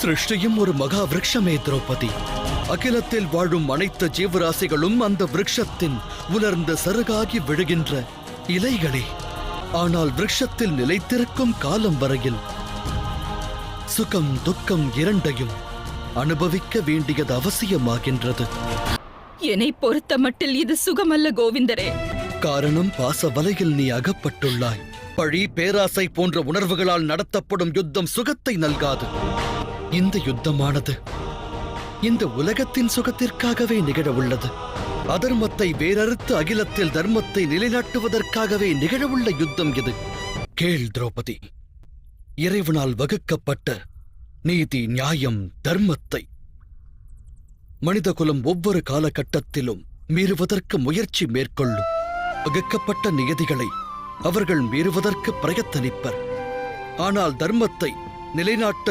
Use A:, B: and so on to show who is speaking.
A: சிருஷ்டியும் ஒரு மகா விருட்சமே திரௌபதி. அகிலத்தில் வாழும் அனைத்து ஜீவராசிகளும் அந்த விருட்சத்தின் உலர்ந்த சருகாகி விழுகின்ற இலைகளே. ஆனால் விருட்சத்தில் நிலைத்திருக்கும் காலம் வரையில் சுகம் துக்கம் இரண்டையும் அனுபவிக்க வேண்டியது அவசியமாகின்றது.
B: என்னை பொறுத்த மட்டில் இது சுகமல்ல கோவிந்தரே.
A: காரணம் பாச வலையில் நீ அகப்பட்டுள்ளாய். பழி பேராசை போன்ற உணர்வுகளால் நடத்தப்படும் யுத்தம் சுகத்தை நல்காது. இந்த யுத்தமானது இந்த உலகத்தின் சுகத்திற்காகவே நிகழ உள்ளது அதர்மத்தை வேறறுத்து அகிலத்தில் தர்மத்தை நிலைநாட்டுவதற்காகவே நிகழவுள்ள யுத்தம் இது. கேள் திரௌபதி இறைவனால் வகுக்கப்பட்ட நீதி நியாயம் தர்மத்தை மனிதகுலம் ஒவ்வொரு காலகட்டத்திலும் மீறுவதற்கு முயற்சி மேற்கொள்ளும். வகுக்கப்பட்ட நியதிகளை அவர்கள் மீறுவதற்கு பிரயத்தனிப்பர். ஆனால் தர்மத்தை நிலைநாட்ட